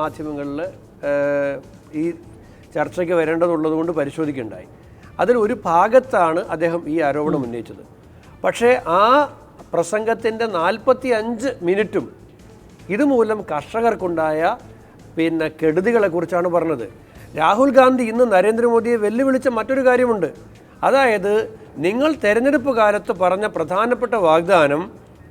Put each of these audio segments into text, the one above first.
മാധ്യമങ്ങളിൽ ഈ ചർച്ചയ്ക്ക് വരേണ്ടതുള്ളതുകൊണ്ട് പരിശോധിക്കുകയുണ്ടായി. അതിൽ ഒരു ഭാഗത്താണ് അദ്ദേഹം ഈ ആരോപണം ഉന്നയിച്ചത്. പക്ഷേ ആ പ്രസംഗത്തിന്റെ നാൽപ്പത്തി അഞ്ച് മിനിറ്റും ഇതുമൂലം കർഷകർക്കുണ്ടായ പിന്നെ കെടുതികളെക്കുറിച്ചാണ് പറഞ്ഞത്. രാഹുൽ ഗാന്ധി ഇന്ന് നരേന്ദ്രമോദിയെ വെല്ലുവിളിച്ച മറ്റൊരു കാര്യമുണ്ട്. അതായത് നിങ്ങൾ തെരഞ്ഞെടുപ്പ് കാലത്ത് പറഞ്ഞ പ്രധാനപ്പെട്ട വാഗ്ദാനം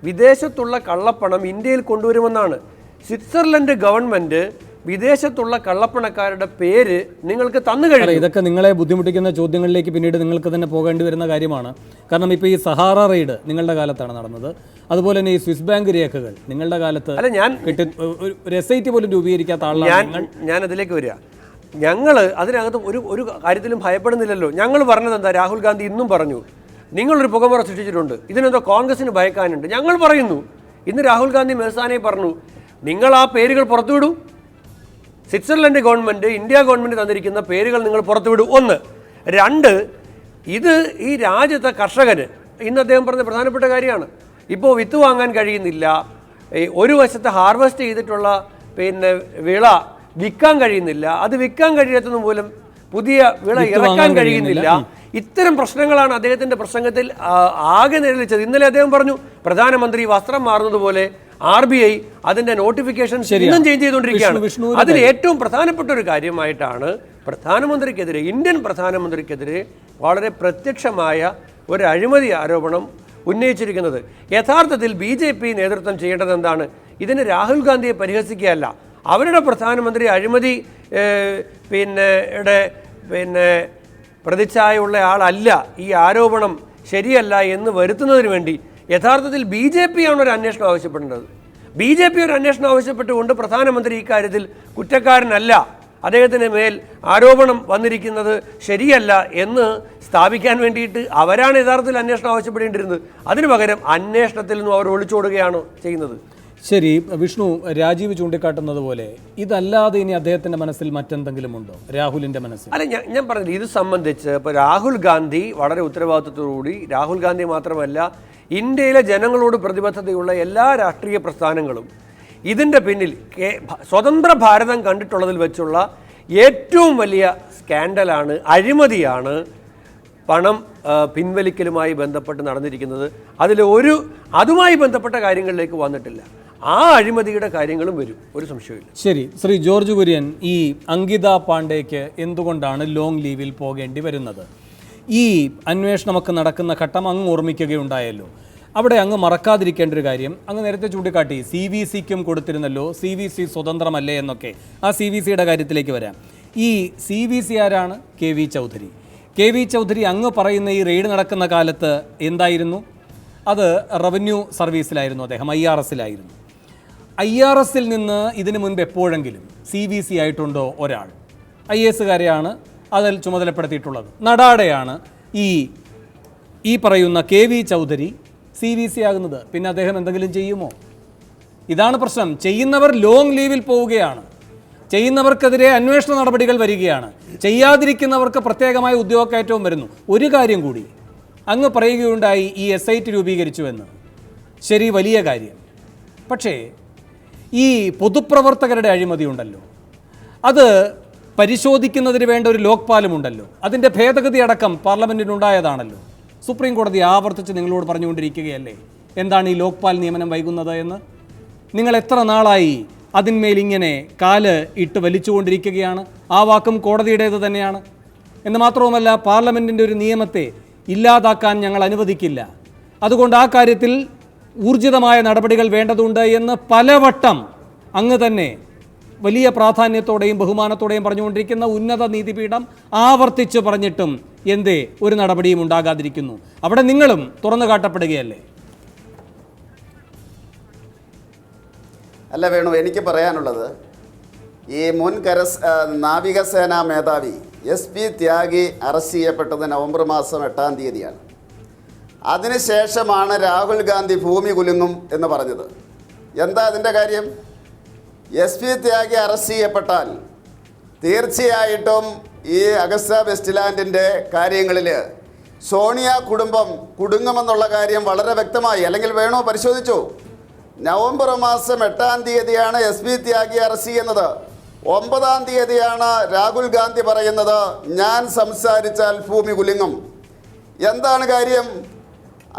വിദേശത്തുള്ള കള്ളപ്പണം ഇന്ത്യയിൽ കൊണ്ടുവരുമെന്നാണ്. സ്വിറ്റ്സർലൻഡ് ഗവൺമെന്റ് വിദേശത്തുള്ള കള്ളപ്പണക്കാരുടെ പേര് നിങ്ങൾക്ക് തന്നു കഴിഞ്ഞു. ഇതൊക്കെ നിങ്ങളെ ബുദ്ധിമുട്ടിക്കുന്ന ചോദ്യങ്ങളിലേക്ക് പിന്നീട് നിങ്ങൾക്ക് തന്നെ പോകേണ്ടി വരുന്ന കാര്യമാണ്. കാരണം ഇപ്പോൾ ഈ സഹാറ റെയ്ഡ് നിങ്ങളുടെ കാലത്താണ് നടന്നത്. അതുപോലെ തന്നെ ഈ സ്വിസ് ബാങ്ക് രേഖകൾ നിങ്ങളുടെ കാലത്ത് അല്ല ഞാൻ ഒരു- പോലും രൂപീകരിക്കാത്ത ആളാണ് ഞാൻ ഞാൻ അതിലേക്ക് വരിക. ഞങ്ങൾ അതിനകത്ത് ഒരു ഒരു കാര്യത്തിലും ഭയപ്പെടുന്നില്ലല്ലോ. ഞങ്ങൾ പറഞ്ഞത് എന്താ? രാഹുൽ ഗാന്ധി ഇന്നും പറഞ്ഞു. നിങ്ങളൊരു പുകമുറ സൃഷ്ടിച്ചിട്ടുണ്ട്. ഇതിനെന്തോ കോൺഗ്രസിന് ഭയക്കാനുണ്ട്. ഞങ്ങൾ പറയുന്നു. ഇന്ന് രാഹുൽ ഗാന്ധി മെഹസാനെ പറഞ്ഞു നിങ്ങൾ ആ പേരുകൾ പുറത്തുവിടൂ. സ്വിറ്റ്സർലൻഡ് ഗവൺമെന്റ് ഇന്ത്യ ഗവൺമെന്റ് തന്നിരിക്കുന്ന പേരുകൾ നിങ്ങൾ പുറത്തുവിടൂ. ഒന്ന്. രണ്ട് ഇത് ഈ രാജ്യത്തെ കർഷകന് ഇന്ന് അദ്ദേഹം പറഞ്ഞ പ്രധാനപ്പെട്ട കാര്യമാണ്. ഇപ്പോൾ വിത്ത് വാങ്ങാൻ കഴിയുന്നില്ല. ഒരു വശത്ത് ഹാർവെസ്റ്റ് ചെയ്തിട്ടുള്ള പിന്നെ വിള വിൽക്കാൻ കഴിയുന്നില്ല. അത് വിൽക്കാൻ കഴിയാത്തത് മൂലം പുതിയ വിള ഇറക്കാൻ കഴിയുന്നില്ല. ഇത്തരം പ്രശ്നങ്ങളാണ് അദ്ദേഹത്തിന്റെ പ്രസംഗത്തിൽ ആകെ നിഴലിച്ചത്. ഇന്നലെ അദ്ദേഹം പറഞ്ഞു പ്രധാനമന്ത്രി വസ്ത്രം മാറുന്നതുപോലെ ആർ ബി ഐ അതിന്റെ നോട്ടിഫിക്കേഷൻ ഇന്നും ചേഞ്ച് ചെയ്തുകൊണ്ടിരിക്കുകയാണ്. അതിൽ ഏറ്റവും പ്രധാനപ്പെട്ട ഒരു കാര്യമായിട്ടാണ് പ്രധാനമന്ത്രിക്കെതിരെ ഇന്ത്യൻ പ്രധാനമന്ത്രിക്കെതിരെ വളരെ പ്രത്യക്ഷമായ ഒരു അഴിമതി ആരോപണം ഉന്നയിച്ചിരിക്കുന്നത്. യഥാർത്ഥത്തിൽ ബി ജെ പി നേതൃത്വം ചെയ്യേണ്ടത് എന്താണ്? ഇതിന് രാഹുൽ ഗാന്ധിയെ പരിഹസിക്കുകയല്ല. അവരുടെ പ്രധാനമന്ത്രി അഴിമതി പിന്നെ പിന്നെ പ്രതിച്ഛായുള്ള ആളല്ല ഈ ആരോപണം ശരിയല്ല എന്ന് വരുത്തുന്നതിന് വേണ്ടി യഥാർത്ഥത്തിൽ ബി ജെ പി ആണ് ഒരു അന്വേഷണം ആവശ്യപ്പെടേണ്ടത്. ബി ജെ പി ഒരു അന്വേഷണം ആവശ്യപ്പെട്ടുകൊണ്ട് പ്രധാനമന്ത്രി ഇക്കാര്യത്തിൽ കുറ്റക്കാരനല്ല. അദ്ദേഹത്തിന് മേൽ ആരോപണം വന്നിരിക്കുന്നത് ശരിയല്ല എന്ന് സ്ഥാപിക്കാൻ വേണ്ടിയിട്ട് അവരാണ് യഥാർത്ഥത്തിൽ അന്വേഷണം ആവശ്യപ്പെടേണ്ടിയിരുന്നത്. അതിനു പകരം അന്വേഷണത്തിൽ നിന്നും അവർ ഒളിച്ചോടുകയാണ് ചെയ്യുന്നത്. ശരി വിഷ്ണു രാജീവ് ചൂണ്ടിക്കാട്ടുന്നത് പോലെ ഇതല്ലാതെ ഇനി അദ്ദേഹത്തിന്റെ മനസ്സിൽ മറ്റെന്തെങ്കിലും ഉണ്ടോ? രാഹുലിന്റെ മനസ്സിൽ. അല്ല ഞാൻ ഞാൻ പറഞ്ഞില്ല. ഇത് സംബന്ധിച്ച് ഇപ്പോൾ രാഹുൽ ഗാന്ധി വളരെ ഉത്തരവാദിത്വത്തോടുകൂടി രാഹുൽ ഗാന്ധി മാത്രമല്ല ഇന്ത്യയിലെ ജനങ്ങളോട് പ്രതിബദ്ധതയുള്ള എല്ലാ രാഷ്ട്രീയ പ്രസ്ഥാനങ്ങളും ഇതിന്റെ പിന്നിൽ സ്വതന്ത്ര ഭാരതം കണ്ടിട്ടുള്ളതിൽ വെച്ചുള്ള ഏറ്റവും വലിയ സ്കാൻഡലാണ് അഴിമതിയാണ് പണം പിൻവലിക്കലുമായി ബന്ധപ്പെട്ട് നടന്നിരിക്കുന്നത്. അതിൽ ഒരു അതുമായി ബന്ധപ്പെട്ട കാര്യങ്ങളിലേക്ക് വന്നിട്ടില്ല. ആ അഴിമതിയുടെ കാര്യങ്ങളും വരും. ഒരു സംശയമില്ല ശരി. ശ്രീ ജോർജ് കുര്യൻ ഈ അങ്കിത പാണ്ഡേക്ക് എന്തുകൊണ്ടാണ് ലോങ് ലീവിൽ പോകേണ്ടി വരുന്നത്? ഈ അന്വേഷണമൊക്കെ നടക്കുന്ന ഘട്ടം അങ്ങ് ഓർമ്മിക്കുകയുണ്ടായല്ലോ. അവിടെ അങ്ങ് മറക്കാതിരിക്കേണ്ട ഒരു കാര്യം അങ്ങ് നേരത്തെ ചൂണ്ടിക്കാട്ടി സി വി സിക്കും കൊടുത്തിരുന്നല്ലോ സി വി സി സ്വതന്ത്രമല്ലേ എന്നൊക്കെ. ആ സി വി സിയുടെ കാര്യത്തിലേക്ക് വരാം. ഈ സി വി സി ആരാണ്? K V Chaudhary. K V Chaudhary അങ്ങ് പറയുന്ന ഈ റെയ്ഡ് നടക്കുന്ന കാലത്ത് എന്തായിരുന്നു? അത് റവന്യൂ സർവീസിലായിരുന്നു അദ്ദേഹം ഐ ആർ എസിലായിരുന്നു. ഐ ആർ എസിൽ നിന്ന് ഇതിനു മുൻപ് എപ്പോഴെങ്കിലും സി വി സി ആയിട്ടുണ്ടോ ഒരാൾ? ഐ എസുകാരെയാണ് അതിൽ ചുമതലപ്പെടുത്തിയിട്ടുള്ളത്. നടാടെയാണ് ഈ ഈ പറയുന്ന K V Chaudhary C V C ആകുന്നത്. പിന്നെ അദ്ദേഹം എന്തെങ്കിലും ചെയ്യുമോ? ഇതാണ് പ്രശ്നം. ചെയ്യുന്നവർ ലോങ് ലീവിൽ പോവുകയാണ്. ചെയ്യുന്നവർക്കെതിരെ അന്വേഷണ നടപടികൾ വരികയാണ്. ചെയ്യാതിരിക്കുന്നവർക്ക് പ്രത്യേകമായ ഉദ്യോഗക്കയറ്റവും വരുന്നു. ഒരു കാര്യം കൂടി. അങ്ങ് പറയുകയുണ്ടായി ഈ എസ് ഐ ടി രൂപീകരിച്ചുവെന്ന്. ശരി വലിയ കാര്യം. പക്ഷേ ഈ പൊതുപ്രവർത്തകരുടെ അഴിമതി ഉണ്ടല്ലോ അത് പരിശോധിക്കുന്നതിന് വേണ്ട ഒരു ലോക്പാലുമുണ്ടല്ലോ അതിന്റെ ഭേദഗതി അടക്കം പാർലമെന്റിനുണ്ടായതാണല്ലോ സുപ്രീം കോടതി ആവർത്തിച്ച് നിങ്ങളോട് പറഞ്ഞുകൊണ്ടിരിക്കുകയല്ലേ? എന്താണ് ഈ ലോക്പാൽ നിയമനം വൈകുന്നത് എന്ന്? നിങ്ങൾ എത്ര നാളായി അതിന്മേൽ ഇങ്ങനെ കാൽ ഇട്ട് വലിച്ചുകൊണ്ടിരിക്കുകയാണ്? ആ വാക്കും കോടതിയുടേത് തന്നെയാണ്. എന്ന് മാത്രവുമല്ല പാർലമെന്റിന്റെ ഒരു നിയമത്തെ ഇല്ലാതാക്കാൻ ഞങ്ങൾ അനുവദിക്കില്ല. അതുകൊണ്ട് ആ കാര്യത്തിൽ ഊർജിതമായ നടപടികൾ വേണ്ടതുണ്ട് എന്ന് പലവട്ടം അങ്ങ് തന്നെ വലിയ പ്രാധാന്യത്തോടെയും ബഹുമാനത്തോടെയും പറഞ്ഞുകൊണ്ടിരിക്കുന്ന ഉന്നത നീതിപീഠം ആവർത്തിച്ച് പറഞ്ഞിട്ടും എന്തേ ഒരു നടപടിയും ഉണ്ടാകാതിരിക്കുന്നു. അവിടെ നിങ്ങളും തുറന്നു കാട്ടപ്പെടുകയല്ലേ? അല്ല വേണു എനിക്ക് പറയാനുള്ളത് ഈ മുൻ കരസ് നാവികസേനാ മേധാവി എസ് പി ത്യാഗി അറസ്റ്റ് ചെയ്യപ്പെട്ടത് നവംബർ മാസം എട്ടാം തീയതിയാണ്. അതിനുശേഷമാണ് രാഹുൽ ഗാന്ധി ഭൂമി കുലുങ്ങും എന്ന് പറഞ്ഞത്. എന്താ അതിന്റെ കാര്യം? എസ് പി ത്യാഗി അറസ്റ്റ് ചെയ്യപ്പെട്ടാൽ തീർച്ചയായിട്ടും ഈ അഗസ്റ്റ വെസ്റ്റ്ലാൻഡിന്റെ കാര്യങ്ങളിൽ സോണിയ കുടുംബം കുടുങ്ങുമെന്നുള്ള കാര്യം വളരെ വ്യക്തമായി അല്ലെങ്കിൽ വേണോ പരിശോധിച്ചു? നവംബർ മാസം എട്ടാം തീയതിയാണ് എസ് പി ത്യാഗി അറസ്റ്റ് ചെയ്യുന്നത്. ഒമ്പതാം തീയതിയാണ് രാഹുൽ ഗാന്ധി പറയുന്നത് ഞാൻ സംസാരിച്ചാൽ ഭൂമി കുലുങ്ങും. എന്താണ് കാര്യം?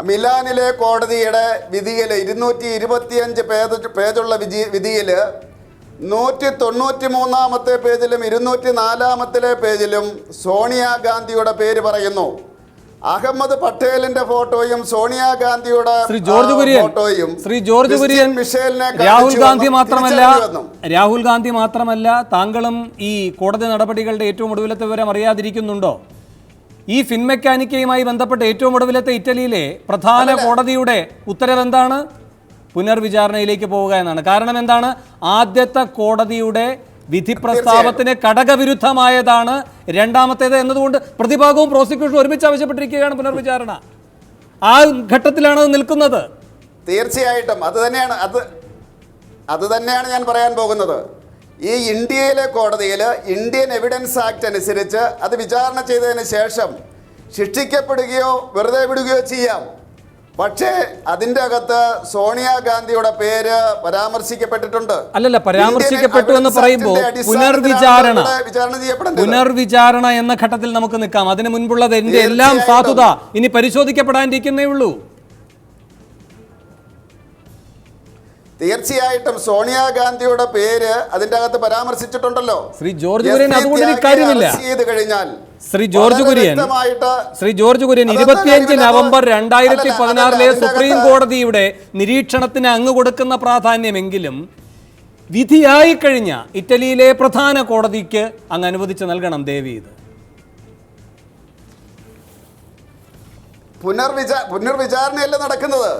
മിലാനിലെ കോടതിയുടെ വിധിയിൽ ഇരുന്നൂറ്റി ഇരുപത്തിയഞ്ച് പേജ് പേജുള്ള വിധി വിധിയിൽ നൂറ്റി തൊണ്ണൂറ്റി മൂന്നാമത്തെ പേജിലും ഇരുന്നൂറ്റി നാലാമത്തിലെ പേജിലും സോണിയാഗാന്ധിയുടെ പേര് പറയുന്നു. അഹമ്മദ് പട്ടേലിന്റെ ഫോട്ടോയും സോണിയാഗാന്ധിയുടെ ശ്രീ ജോർജ് കുര്യൻ ഫോട്ടോയും ശ്രീ ജോർജ് കുര്യൻ മിഷേലിനെ രാഹുൽ ഗാന്ധി. മാത്രമല്ല രാഹുൽ ഗാന്ധി മാത്രമല്ല താങ്കളും ഈ കോടതി നടപടികളുടെ ഏറ്റവും ഒടുവിലത്തെ വിവരം അറിയാതിരിക്കുന്നുണ്ടോ? ഈ ഫിൻമെക്കാനിക്കയുമായി ബന്ധപ്പെട്ട് ഏറ്റവും ഒടുവിലത്തെ ഇറ്റലിയിലെ പ്രധാന കോടതിയുടെ ഉത്തരവ് എന്താണ്? പുനർവിചാരണയിലേക്ക് പോവുക എന്നാണ്. കാരണം എന്താണ്? ആദ്യത്തെ കോടതിയുടെ വിധി പ്രസ്താവത്തിന് ഘടകവിരുദ്ധമായതാണ് രണ്ടാമത്തേത് എന്നതുകൊണ്ട് പ്രതിഭാഗവും പ്രോസിക്യൂഷനും ഒരുമിച്ച് ആവശ്യപ്പെട്ടിരിക്കുകയാണ് പുനർവിചാരണ. ആ ഘട്ടത്തിലാണ് അത് നിൽക്കുന്നത്. തീർച്ചയായിട്ടും. അത് തന്നെയാണ് അത് അത് തന്നെയാണ് ഞാൻ പറയാൻ പോകുന്നത്. ഈ ഇന്ത്യയിലെ കോടതിയിൽ ഇന്ത്യൻ എവിഡൻസ് ആക്ട് അനുസരിച്ച് അത് വിചാരണ ചെയ്തതിന് ശേഷം ശിക്ഷിക്കപ്പെടുകയോ വെറുതെ വിടുകയോ ചെയ്യാം. പക്ഷേ അതിന്റെ അകത്ത് സോണിയാഗാന്ധിയുടെ പേര് പരാമർശിക്കപ്പെട്ടിട്ടുണ്ട്. അല്ലല്ല, പരാമർശിക്കപ്പെട്ടു എന്ന് പറയുമ്പോൾ പുനർവിചാരണ. പുനർവിചാരണ എന്ന ഘട്ടത്തിൽ നമുക്ക് നിൽക്കാം. അതിനു മുൻപുള്ളത് എന്റെ എല്ലാം സാധുത. ഇനി പരിശോധിക്കപ്പെടാനിരിക്കുന്നേ ഉള്ളൂ. തീർച്ചയായിട്ടും സോണിയാഗാന്ധിയുടെ പേര് അതിന്റെ അകത്ത് പരാമർശിച്ചിട്ടുണ്ടല്ലോ ശ്രീ ജോർജ് കുര്യൻ അതുകൊണ്ട് കാര്യമില്ല. ചെയ്ത് കഴിഞ്ഞാൽ ശ്രീ ജോർജ് കുര്യൻ ശ്രീ ജോർജ് കുര്യൻ ഇരുപത്തിയഞ്ച്? നവംബർ രണ്ടായിരത്തി പതിനാറിലെ സുപ്രീം കോടതിയുടെ നിരീക്ഷണത്തിന് അങ്ങ് കൊടുക്കുന്ന പ്രാധാന്യമെങ്കിലും വിധിയായി കഴിഞ്ഞ ഇറ്റലിയിലെ പ്രധാന കോടതിക്ക് അങ്ങ് അനുവദിച്ച് നൽകണം ദേവി ഇത് പുനർവിചാ പുനർവിചാരണയല്ല നടക്കുന്നത്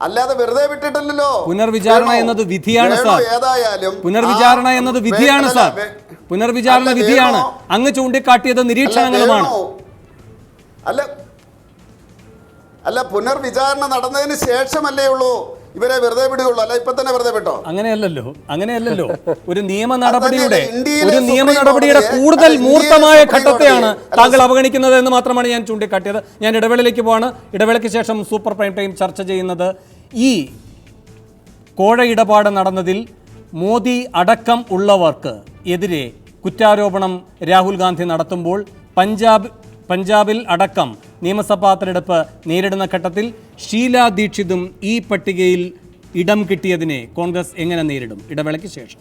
അല്ലാതെ വെറുതെ വിട്ടിട്ടില്ലല്ലോ. പുനർവിചാരണ എന്നത് വിധിയാണ്? സാർ. ഏതായാലും? പുനർവിചാരണ എന്നത് വിധിയാണ് സാർ. പുനർവിചാരണ വിധിയാണ്. അങ്ങ് ചൂണ്ടിക്കാട്ടിയത് നിരീക്ഷണങ്ങളുമാണ്. അല്ല അല്ല പുനർവിചാരണ നടന്നതിന് ശേഷമല്ലേ ഉള്ളൂ. ഇവരെ വെറുതെ വിടുകയുള്ളൂ. അല്ല ഇപ്പൊ തന്നെ വെറുതെ വിട്ടോ? അങ്ങനെയല്ലല്ലോ അങ്ങനെയല്ലല്ലോ. ഒരു നിയമ നടപടിയുടെ ഒരു നിയമ നടപടിയുടെ കൂടുതൽ മൂർത്തമായ ഘട്ടത്തെയാണ് താങ്കൾ അവഗണിക്കുന്നത് എന്ന് മാത്രമാണ് ഞാൻ ചൂണ്ടിക്കാട്ടിയത്. ഞാൻ ഇടവേളയിലേക്ക് പോവാണ്. ഇടവേളയ്ക്ക് ശേഷം സൂപ്പർ പ്രൈം ടൈം ചർച്ച ചെയ്യുന്നത് ഈ കോഴ ഇടപാട് നടന്നതിൽ മോദി അടക്കം ഉള്ളവർക്ക് എതിരെ കുറ്റാരോപണം രാഹുൽ ഗാന്ധി നടത്തുമ്പോൾ പഞ്ചാബ് പഞ്ചാബിൽ അടക്കം നിയമസഭാ തെരഞ്ഞെടുപ്പ് നേരിടുന്ന ഘട്ടത്തിൽ ഷീല ദീക്ഷിതും ഈ പട്ടികയിൽ ഇടം കിട്ടിയതിനെ കോൺഗ്രസ് എങ്ങനെ നേരിടും? ഇടവേളയ്ക്ക് ശേഷം.